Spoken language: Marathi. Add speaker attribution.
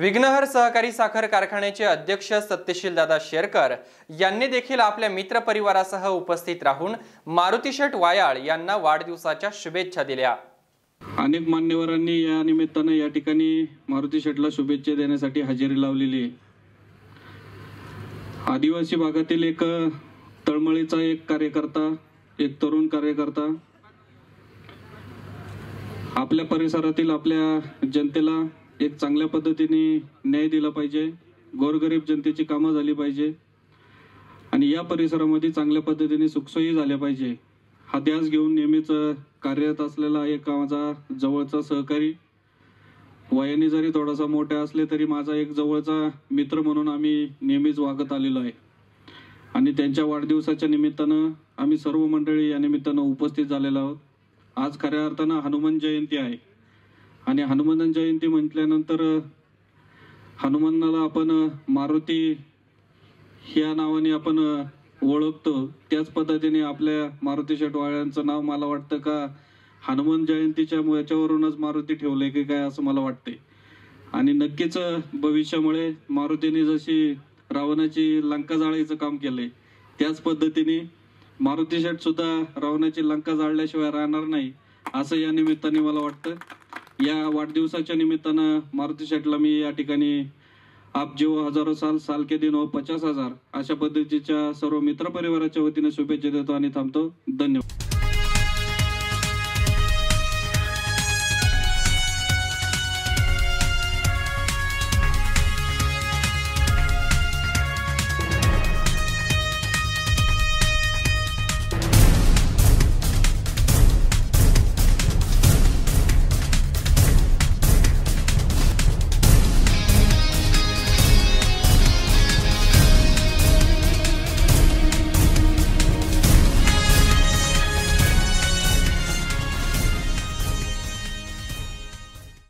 Speaker 1: विघ्नहर सहकारी साखर कारखान्याचे अध्यक्ष सत्यशील दादा शेरकर यांनी देखील आपल्या मित्रपरिवारासह उपस्थित राहून मारुती शेठ वायाळ यांना वाढदिवसाच्या शुभेच्छा दिल्या.
Speaker 2: अनेक मान्यवरांनी या निमित्तानं या ठिकाणी मारुती शेठला शुभेच्छा देण्यासाठी हजेरी लावलेली आहे. आदिवासी भागातील एक तळमळीचा एक कार्यकर्ता एक तरुण कार्यकर्ता आपल्या परिसरातील आपल्या जनतेला एक चांगल्या पद्धतीने न्याय दिला पाहिजे गोरगरीब जनतेची कामं झाली पाहिजे आणि या परिसरामध्ये चांगल्या पद्धतीने सुखसोयी झाल्या पाहिजे. हा ध्यास घेऊन नेहमीच कार्यरत असलेला एक माझा जवळचा सहकारी वयाने जरी थोडासा मोठे असले तरी माझा एक जवळचा मित्र म्हणून आम्ही नेहमीच वागत आलेलो आहे. आणि त्यांच्या वाढदिवसाच्या निमित्तानं आम्ही सर्व मंडळी या निमित्तानं उपस्थित झालेलो आहोत. आज खऱ्या अर्थानं हनुमान जयंती आहे. आणि हनुमान जयंती म्हटल्यानंतर हनुमानाला आपण मारुती ह्या नावाने आपण ओळखतो. त्याच पद्धतीने आपल्या मारुती शेटवाळ्यांचं नाव मला वाटतं का हनुमान जयंतीच्या याच्यावरूनच मारुती ठेवले की काय असं मला वाटते आणि नक्कीच भविष्यामुळे मारुतीने जशी रावणाची लंका जाळायचं काम केलंय त्याच पद्धतीने मारुती शेट सुद्धा रावणाची लंका जाळल्याशिवाय राहणार नाही असं या निमित्ताने मला वाटतं. या वाढदिवसाच्या निमित्तानं मारुती शेटला मी या ठिकाणी आप हजारो साल साल के दिन हो पचास हजार अशा पद्धतीच्या सर्व मित्रपरिवाराच्या वतीने शुभेच्छा देतो आणि थांबतो. धन्यवाद.